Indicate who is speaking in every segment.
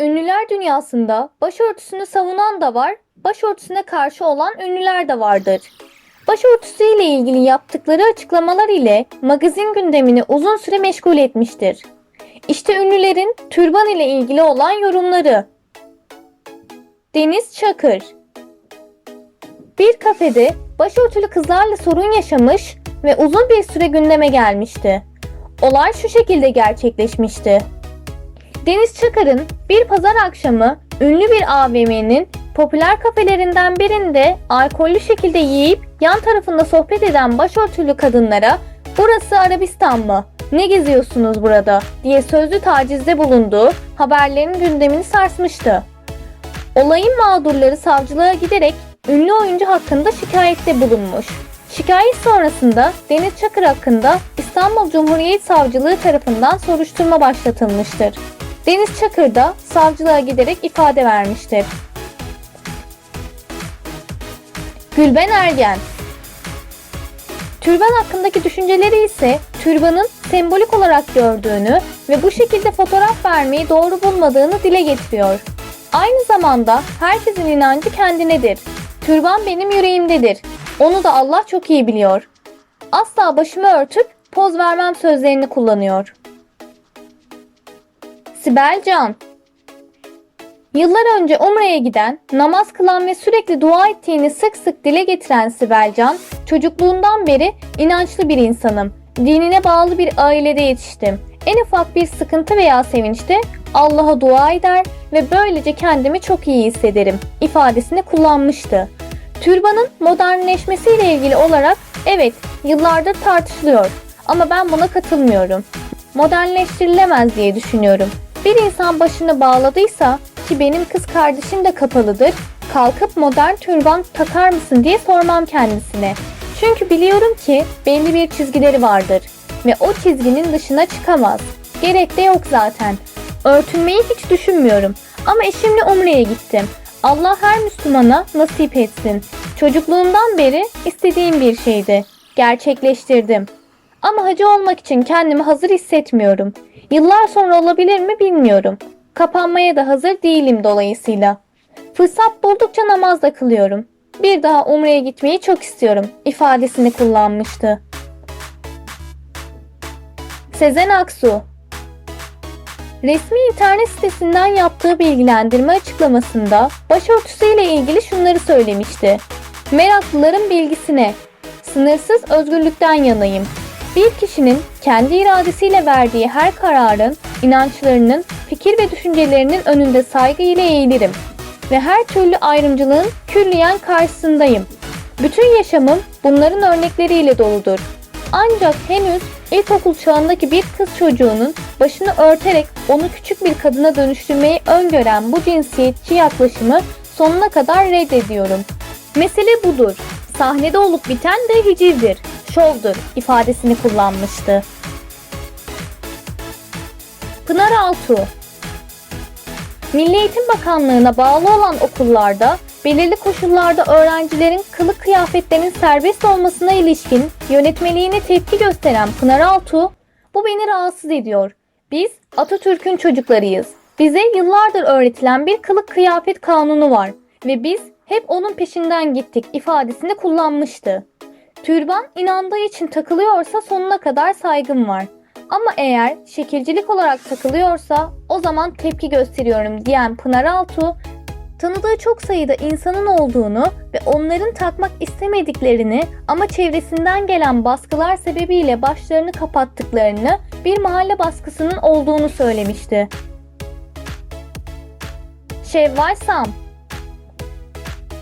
Speaker 1: Ünlüler dünyasında başörtüsünü savunan da var, başörtüsüne karşı olan ünlüler de vardır. Başörtüsü ile ilgili yaptıkları açıklamalar ile magazin gündemini uzun süre meşgul etmiştir. İşte ünlülerin türban ile ilgili olan yorumları. Deniz Çakır Bir kafede başörtülü kızlarla sorun yaşamış ve uzun bir süre gündeme gelmişti. Olay şu şekilde gerçekleşmişti. Deniz Çakır'ın bir pazar akşamı ünlü bir AVM'nin popüler kafelerinden birinde alkollü şekilde yiyip yan tarafında sohbet eden başörtülü kadınlara "Burası Arabistan mı? Ne geziyorsunuz burada?" diye sözlü tacizde bulunduğu haberlerin gündemini sarsmıştı. Olayın mağdurları savcılığa giderek ünlü oyuncu hakkında şikayette bulunmuş. Şikayet sonrasında Deniz Çakır hakkında İstanbul Cumhuriyet Savcılığı tarafından soruşturma başlatılmıştır. Deniz Çakır da savcılığa giderek ifade vermiştir. Gülben Ergen Türban hakkındaki düşünceleri ise türbanın sembolik olarak gördüğünü ve bu şekilde fotoğraf vermeyi doğru bulmadığını dile getiriyor. Aynı zamanda herkesin inancı kendinedir. Türban benim yüreğimdedir. Onu da Allah çok iyi biliyor. Asla başımı örtüp poz vermem sözlerini kullanıyor. Sibel Can Yıllar önce Umre'ye giden, namaz kılan ve sürekli dua ettiğini sık sık dile getiren Sibel Can, çocukluğundan beri inançlı bir insanım. Dinine bağlı bir ailede yetiştim. En ufak bir sıkıntı veya sevinçte Allah'a dua eder ve böylece kendimi çok iyi hissederim ifadesini kullanmıştı. Türbanın modernleşmesiyle ilgili olarak evet yıllardır tartışılıyor ama ben buna katılmıyorum. Modernleştirilemez diye düşünüyorum. Bir insan başını bağladıysa ki benim kız kardeşim de kapalıdır. Kalkıp modern türban takar mısın diye sormam kendisine. Çünkü biliyorum ki belli bir çizgileri vardır ve o çizginin dışına çıkamaz. Gerek de yok zaten. Örtünmeyi hiç düşünmüyorum ama eşimle Umre'ye gittim. Allah her Müslümana nasip etsin. Çocukluğumdan beri istediğim bir şeydi. Gerçekleştirdim. Ama hacı olmak için kendimi hazır hissetmiyorum. Yıllar sonra olabilir mi bilmiyorum. Kapanmaya da hazır değilim dolayısıyla. Fırsat buldukça namaz da kılıyorum. Bir daha Umre'ye gitmeyi çok istiyorum ifadesini kullanmıştı. Sezen Aksu Resmi internet sitesinden yaptığı bilgilendirme açıklamasında başörtüsüyle ilgili şunları söylemişti. Meraklıların bilgisine, sınırsız özgürlükten yanayım. Bir kişinin kendi iradesiyle verdiği her kararın, inançlarının, fikir ve düşüncelerinin önünde saygı ile eğilirim ve her türlü ayrımcılığın külliyen karşısındayım. Bütün yaşamım bunların örnekleriyle doludur. Ancak henüz ilkokul çağındaki bir kız çocuğunun başını örterek onu küçük bir kadına dönüştürmeyi öngören bu cinsiyetçi yaklaşımı sonuna kadar reddediyorum. Mesele budur. Sahnede olup biten de hicivdir, şovdur ifadesini kullanmıştı. Pınar Altuğ Milli Eğitim Bakanlığı'na bağlı olan okullarda belirli koşullarda öğrencilerin kılık kıyafetlerinin serbest olmasına ilişkin yönetmeliğine tepki gösteren Pınar Altuğ, bu beni rahatsız ediyor. Biz Atatürk'ün çocuklarıyız. Bize yıllardır öğretilen bir kılık kıyafet kanunu var ve biz hep onun peşinden gittik ifadesini kullanmıştı. Türban inandığı için takılıyorsa sonuna kadar saygım var. Ama eğer şekilcilik olarak takılıyorsa o zaman tepki gösteriyorum diyen Pınar Altuğ, tanıdığı çok sayıda insanın olduğunu ve onların takmak istemediklerini ama çevresinden gelen baskılar sebebiyle başlarını kapattıklarını bir mahalle baskısının olduğunu söylemişti. Şevval Sam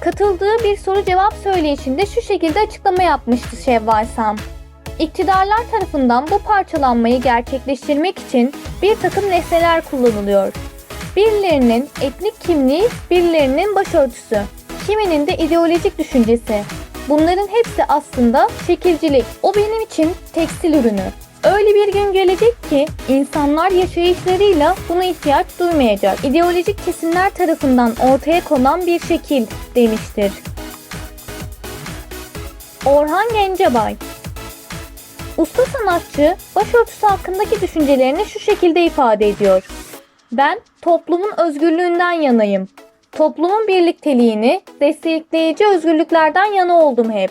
Speaker 1: Katıldığı bir soru cevap söyleyişinde şu şekilde açıklama yapmıştı Şevval Sam. İktidarlar tarafından bu parçalanmayı gerçekleştirmek için bir takım nesneler kullanılıyor. Birilerinin etnik kimliği, birilerinin başörtüsü, kiminin de ideolojik düşüncesi. Bunların hepsi aslında şekilcilik. O benim için tekstil ürünü. Öyle bir gün gelecek ki insanlar yaşayışlarıyla buna ihtiyaç duymayacak. İdeolojik kesimler tarafından ortaya konan bir şekil demiştir. Orhan Gencebay Usta sanatçı başörtüsü hakkındaki düşüncelerini şu şekilde ifade ediyor. Ben toplumun özgürlüğünden yanayım. Toplumun birlikteliğini destekleyici özgürlüklerden yana oldum hep.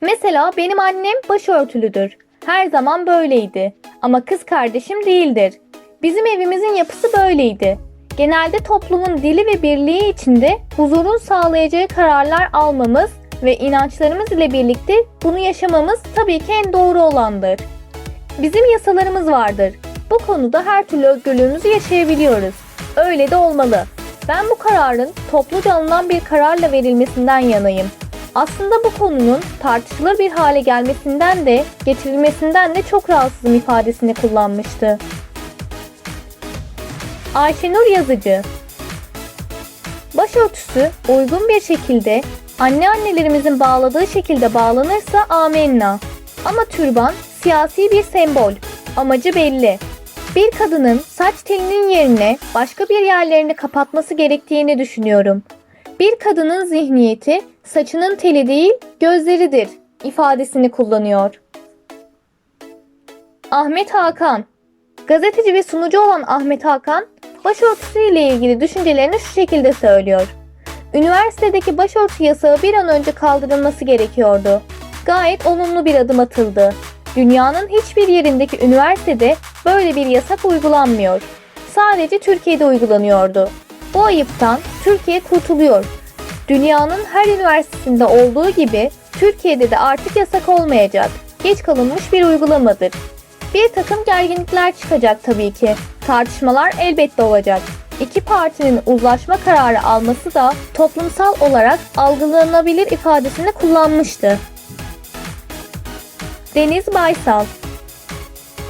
Speaker 1: Mesela benim annem başörtülüdür. Her zaman böyleydi. Ama kız kardeşim değildir. Bizim evimizin yapısı böyleydi. Genelde toplumun dili ve birliği içinde huzurun sağlayacağı kararlar almamız ve inançlarımız ile birlikte bunu yaşamamız tabii ki en doğru olandır. Bizim yasalarımız vardır. Bu konuda her türlü özgürlüğümüzü yaşayabiliyoruz. Öyle de olmalı. Ben bu kararın topluca alınan bir kararla verilmesinden yanayım. Aslında bu konunun tartışılır bir hale gelmesinden de getirilmesinden de çok rahatsızım ifadesini kullanmıştı. Ayşenur Yazıcı Başörtüsü uygun bir şekilde anneannelerimizin bağladığı şekilde bağlanırsa amenna. Ama türban siyasi bir sembol. Amacı belli. Bir kadının saç telinin yerine başka bir yerlerini kapatması gerektiğini düşünüyorum. Bir kadının zihniyeti saçının teli değil gözleridir ifadesini kullanıyor. Ahmet Hakan Gazeteci ve sunucu olan Ahmet Hakan, başörtüsü ile ilgili düşüncelerini şu şekilde söylüyor. Üniversitedeki başörtü yasağı bir an önce kaldırılması gerekiyordu. Gayet olumlu bir adım atıldı. Dünyanın hiçbir yerindeki üniversitede böyle bir yasak uygulanmıyor. Sadece Türkiye'de uygulanıyordu. Bu ayıptan Türkiye kurtuluyor. Dünyanın her üniversitesinde olduğu gibi Türkiye'de de artık yasak olmayacak. Geç kalınmış bir uygulamadır. Bir takım gerginlikler çıkacak tabii ki. Tartışmalar elbette olacak. İki partinin uzlaşma kararı alması da toplumsal olarak algılanabilir ifadesini kullanmıştı. Deniz Baysal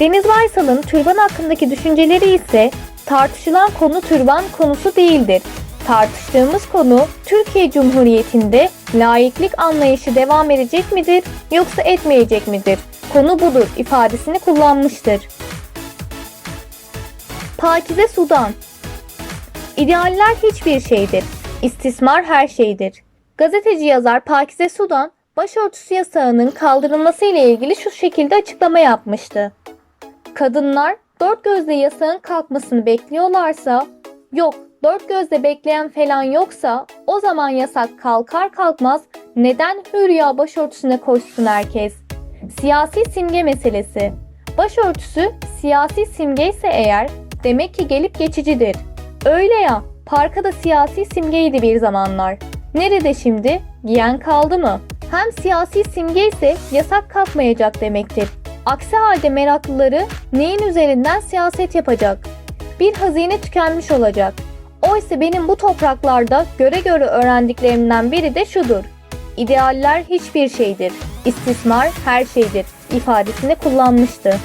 Speaker 1: Deniz Baysal'ın türban hakkındaki düşünceleri ise tartışılan konu türban konusu değildir. Tartıştığımız konu Türkiye Cumhuriyeti'nde laiklik anlayışı devam edecek midir yoksa etmeyecek midir? Konu budur ifadesini kullanmıştır. Pakize Sudan İdealler hiçbir şeydir. İstismar her şeydir. Gazeteci yazar Pakize Sudan, başörtüsü yasağının kaldırılması ile ilgili şu şekilde açıklama yapmıştı. Kadınlar dört gözle yasağın kalkmasını bekliyorlarsa, yok dört gözle bekleyen falan yoksa o zaman yasak kalkar kalkmaz neden hürya başörtüsüne koşsun herkes? Siyasi simge meselesi. Başörtüsü siyasi simge ise eğer demek ki gelip geçicidir. Öyle ya, parka da siyasi simgeydi bir zamanlar. Nerede şimdi? Giyen kaldı mı? Hem siyasi simge ise yasak kalkmayacak demektir. Aksi halde meraklıları neyin üzerinden siyaset yapacak? Bir hazine tükenmiş olacak. Oysa benim bu topraklarda göre göre öğrendiklerimden biri de şudur. İdealler hiçbir şeydir. İstismar her şeydir ifadesini kullanmıştı.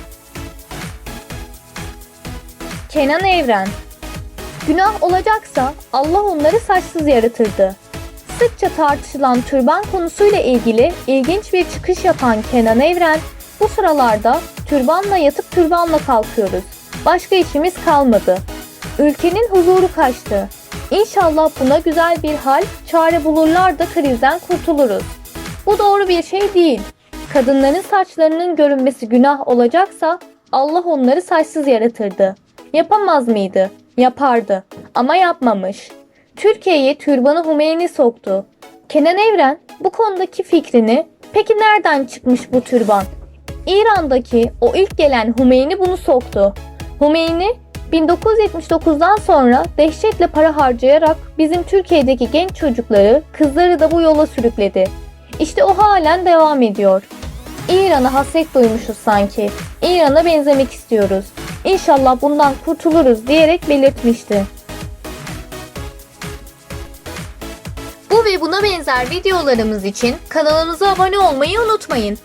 Speaker 1: Kenan Evren Günah olacaksa Allah onları saçsız yaratırdı. Sıkça tartışılan türban konusuyla ilgili ilginç bir çıkış yapan Kenan Evren, bu sıralarda türbanla yatıp türbanla kalkıyoruz. Başka işimiz kalmadı. Ülkenin huzuru kaçtı. İnşallah buna güzel bir hal, çare bulurlar da krizden kurtuluruz. Bu doğru bir şey değil. Kadınların saçlarının görünmesi günah olacaksa Allah onları saçsız yaratırdı. Yapamaz mıydı? Yapardı. Ama yapmamış. Türkiye'ye türbanı Hümeyni soktu. Kenan Evren bu konudaki fikrini peki nereden çıkmış bu türban? İran'daki o ilk gelen Hümeyni bunu soktu. Hümeyni 1979'dan sonra dehşetle para harcayarak bizim Türkiye'deki genç çocukları, kızları da bu yola sürükledi. İşte o halen devam ediyor. İran'a hasret duymuşuz sanki. İran'a benzemek istiyoruz. İnşallah bundan kurtuluruz diyerek belirtmişti. Bu ve buna benzer videolarımız için kanalımıza abone olmayı unutmayın.